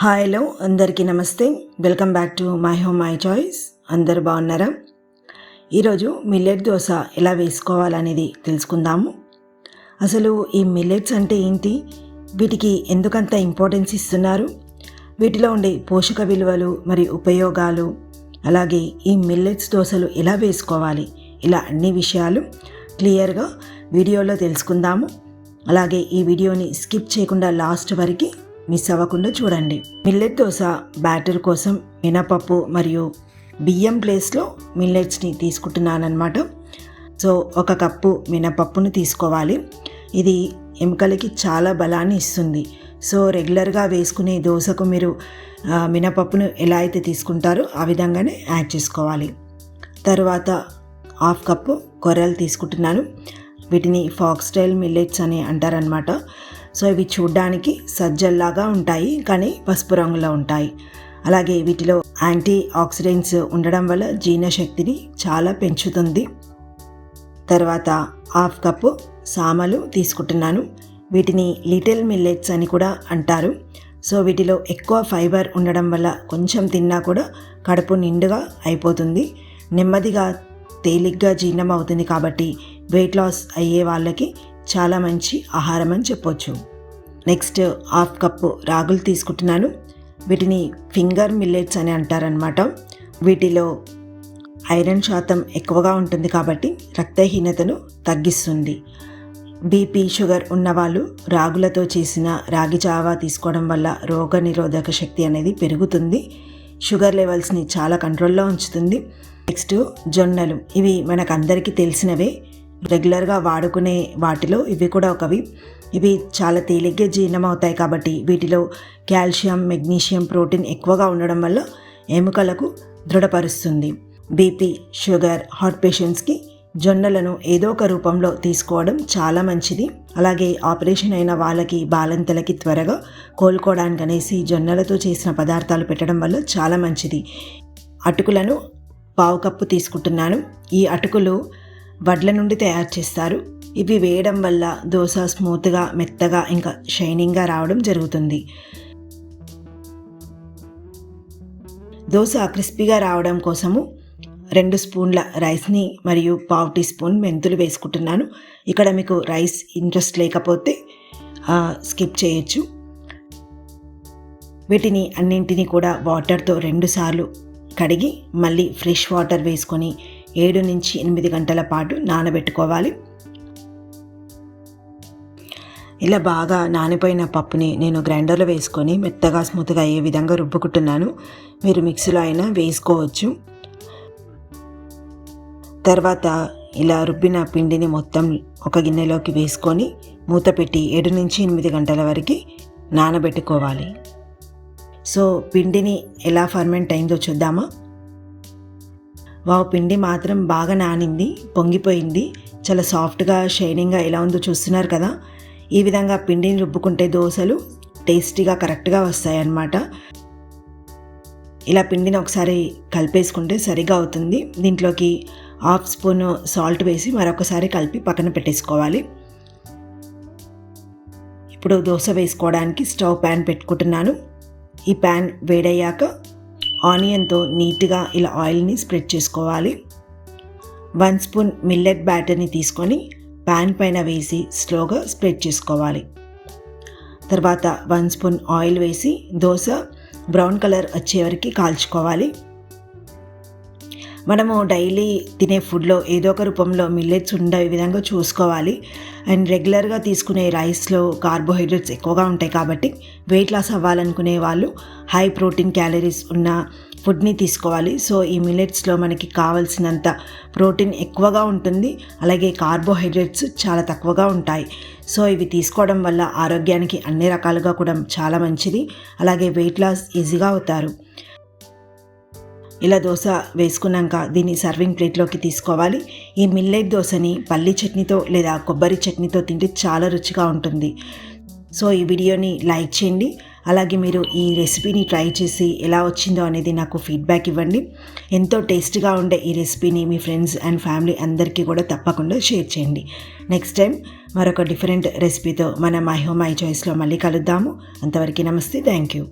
Hi hello అందరికీ నమస్తే. Welcome back to my home my choice అందరు బాగున్నారా? ఈరోజు మిల్లెట్ దోశ ఎలా వేసుకోవాలనేది తెలుసుకుందాము. అసలు ఈ మిల్లెట్స్ అంటే ఏంటి? వీటికి ఎందుకంత ఇంపార్టెన్స్ ఇస్తున్నారు? వీటిలో ఉండే పోషక విలువలు మరియు ఉపయోగాలు? అలాగే ఈ మిల్లెట్స్ దోశలు ఎలా వేసుకోవాలి? ఇలా అన్ని విషయాలు క్లియర్గా వీడియోలో తెలుసుకుందాము. అలాగే ఈ వీడియోని స్కిప్ చేయకుండా లాస్ట్ వరకు మిస్ అవ్వకుండా చూడండి. మిల్లెట్ దోశ బ్యాటర్ కోసం మినపప్పు మరియు బియ్యం ప్లేస్లో మిల్లెట్స్ని తీసుకుంటున్నానమాట సో ఒక కప్పు మినపప్పును తీసుకోవాలి. ఇది ఎముకలకి చాలా బలాన్ని ఇస్తుంది. సో రెగ్యులర్గా వేసుకునే దోశకు మీరు మినపప్పును ఎలా అయితే తీసుకుంటారో ఆ విధంగానే యాడ్ చేసుకోవాలి. తర్వాత హాఫ్ కప్పు కొర్రలు తీసుకుంటున్నాను. వీటిని ఫాక్స్టైల్ మిల్లెట్స్ అని అంటారనమాట సో ఇవి చూడ్డానికి సజ్జల్లాగా ఉంటాయి కానీ పసుపు రంగులో ఉంటాయి. అలాగే వీటిలో యాంటీ ఆక్సిడెంట్స్ ఉండడం వల్ల జీర్ణశక్తిని చాలా పెంచుతుంది. తర్వాత హాఫ్ కప్పు సామలు తీసుకుంటున్నాను. వీటిని లిటిల్ మిల్లెట్స్ అని కూడా అంటారు. సో వీటిలో ఎక్కువ ఫైబర్ ఉండడం వల్ల కొంచెం తిన్నా కూడా కడుపు నిండుగా అయిపోతుంది. నెమ్మదిగా తేలిగ్గా జీర్ణం అవుతుంది కాబట్టి వెయిట్ లాస్ అయ్యే వాళ్ళకి చాలా మంచి ఆహారం అని చెప్పొచ్చు. నెక్స్ట్ హాఫ్ కప్పు రాగులు తీసుకుంటున్నాను. వీటిని ఫింగర్ మిల్లెట్స్ అని అంటారనమాట వీటిలో ఐరన్ శాతం ఎక్కువగా ఉంటుంది కాబట్టి రక్తహీనతను తగ్గిస్తుంది. బీపీ షుగర్ ఉన్నవాళ్ళు రాగులతో చేసిన రాగి జావా తీసుకోవడం వల్ల రోగ నిరోధక శక్తి అనేది పెరుగుతుంది. షుగర్ లెవెల్స్ని చాలా కంట్రోల్లో ఉంచుతుంది. నెక్స్ట్ జొన్నలు ఇవి మనకందరికీ తెలిసినవే. రెగ్యులర్గా వాడుకునే వాటిలో ఇవి కూడా ఒకవి. ఇవి చాలా తేలిగ్గా జీర్ణం అవుతాయి కాబట్టి వీటిలో కాల్షియం మెగ్నీషియం ప్రోటీన్ ఎక్కువగా ఉండడం వల్ల ఎముకలకు దృఢపరుస్తుంది. బీపీ షుగర్ హార్ట్ పేషెంట్స్కి జొన్నలను ఏదో ఒక రూపంలో తీసుకోవడం చాలా మంచిది. అలాగే ఆపరేషన్ అయిన వాళ్ళకి బాలంతలకి త్వరగా కోలుకోవడానికి అనేసి జొన్నలతో చేసిన పదార్థాలు పెట్టడం వల్ల చాలా మంచిది. అటుకులను పావు కప్పు తీసుకుంటున్నాను. ఈ అటుకులు వడ్ల నుండి తయారు చేస్తారు. ఇవి వేయడం వల్ల దోశ స్మూత్గా మెత్తగా ఇంకా షైనింగ్గా రావడం జరుగుతుంది. దోశ క్రిస్పీగా రావడం కోసము రెండు స్పూన్ల రైస్ని మరియు పావు టీ స్పూన్ మెంతులు వేసుకుంటున్నాను. ఇక్కడ మీకు రైస్ ఇంట్రెస్ట్ లేకపోతే స్కిప్ చేయొచ్చు. వీటిని అన్నింటినీ కూడా వాటర్తో రెండుసార్లు కడిగి మళ్ళీ ఫ్రెష్ వాటర్ వేసుకొని ఏడు నుంచి ఎనిమిది గంటల పాటు నానబెట్టుకోవాలి. ఇలా బాగా నానిపోయిన పప్పుని నేను గ్రైండర్లో వేసుకొని మెత్తగా స్మూత్గా అయ్యే విధంగా రుబ్బుకుంటున్నాను. మీరు మిక్సీలో అయినా వేసుకోవచ్చు. తర్వాత ఇలా రుబ్బిన పిండిని మొత్తం ఒక గిన్నెలోకి వేసుకొని మూత పెట్టి ఏడు నుంచి ఎనిమిది గంటల వరకు నానబెట్టుకోవాలి. సో పిండిని ఎలా ఫర్మెంట్ అయిందో చూద్దామా? వావ్ పిండి మాత్రం బాగా నానింది పొంగిపోయింది. చాలా సాఫ్ట్గా షైనింగ్గా ఎలా ఉందో చూస్తున్నారు కదా. ఈ విధంగా పిండిని రుబ్బుకుంటే దోశలు టేస్టీగా కరెక్ట్గా వస్తాయన్నమాట. ఇలా పిండిని ఒకసారి కలిపేసుకుంటే సరిగా అవుతుంది. దీంట్లోకి హాఫ్ స్పూన్ సాల్ట్ వేసి మరొకసారి కలిపి పక్కన పెట్టేసుకోవాలి. ఇప్పుడు దోశ వేసుకోవడానికి స్టవ్ ప్యాన్ పెట్టుకుంటున్నాను. ఈ ప్యాన్ వేడయ్యాక ఆనియన్తో నీట్గా ఇలా ఆయిల్ని స్ప్రెడ్ చేసుకోవాలి. వన్ స్పూన్ మిల్లెట్ బ్యాటర్ని తీసుకొని ప్యాన్ పైన వేసి స్లోగా స్ప్రెడ్ చేసుకోవాలి. తర్వాత వన్ స్పూన్ ఆయిల్ వేసి దోశ బ్రౌన్ కలర్ వచ్చే వరకు కాల్చుకోవాలి. మనము డైలీ తినే ఫుడ్లో ఏదో ఒక రూపంలో మిల్లెట్స్ ఉండే విధంగా చూసుకోవాలి. అండ్ రెగ్యులర్గా తీసుకునే రైస్లో కార్బోహైడ్రేట్స్ ఎక్కువగా ఉంటాయి కాబట్టి వెయిట్ లాస్ అవ్వాలనుకునే వాళ్ళు హై ప్రోటీన్ క్యాలరీస్ ఉన్న ఫుడ్ని తీసుకోవాలి. సో ఈ మిల్లెట్స్లో మనకి కావాల్సినంత ప్రోటీన్ ఎక్కువగా ఉంటుంది. అలాగే కార్బోహైడ్రేట్స్ చాలా తక్కువగా ఉంటాయి. సో ఇవి తీసుకోవడం వల్ల ఆరోగ్యానికి అన్ని రకాలుగా కూడా చాలా మంచిది. అలాగే వెయిట్ లాస్ ఈజీగా అవుతారు. ఇలా దోశ వేసుకున్నాక దీన్ని సర్వింగ్ ప్లేట్లోకి తీసుకోవాలి. ఈ మిల్లెట్ దోశని పల్లి చట్నీతో లేదా కొబ్బరి చట్నీతో తింటే చాలా రుచిగా ఉంటుంది. సో ఈ వీడియోని లైక్ చేయండి. అలాగే మీరు ఈ రెసిపీని ట్రై చేసి ఎలా వచ్చిందో అనేది నాకు ఫీడ్బ్యాక్ ఇవ్వండి. ఎంతో టేస్ట్గా ఉండే ఈ రెసిపీని మీ ఫ్రెండ్స్ అండ్ ఫ్యామిలీ అందరికీ కూడా తప్పకుండా షేర్ చేయండి. నెక్స్ట్ టైం మరొక డిఫరెంట్ రెసిపీతో మన మై హోమ్ మై చాయిస్లో మళ్ళీ కలుద్దాము. అంతవరకు నమస్తే. Thank you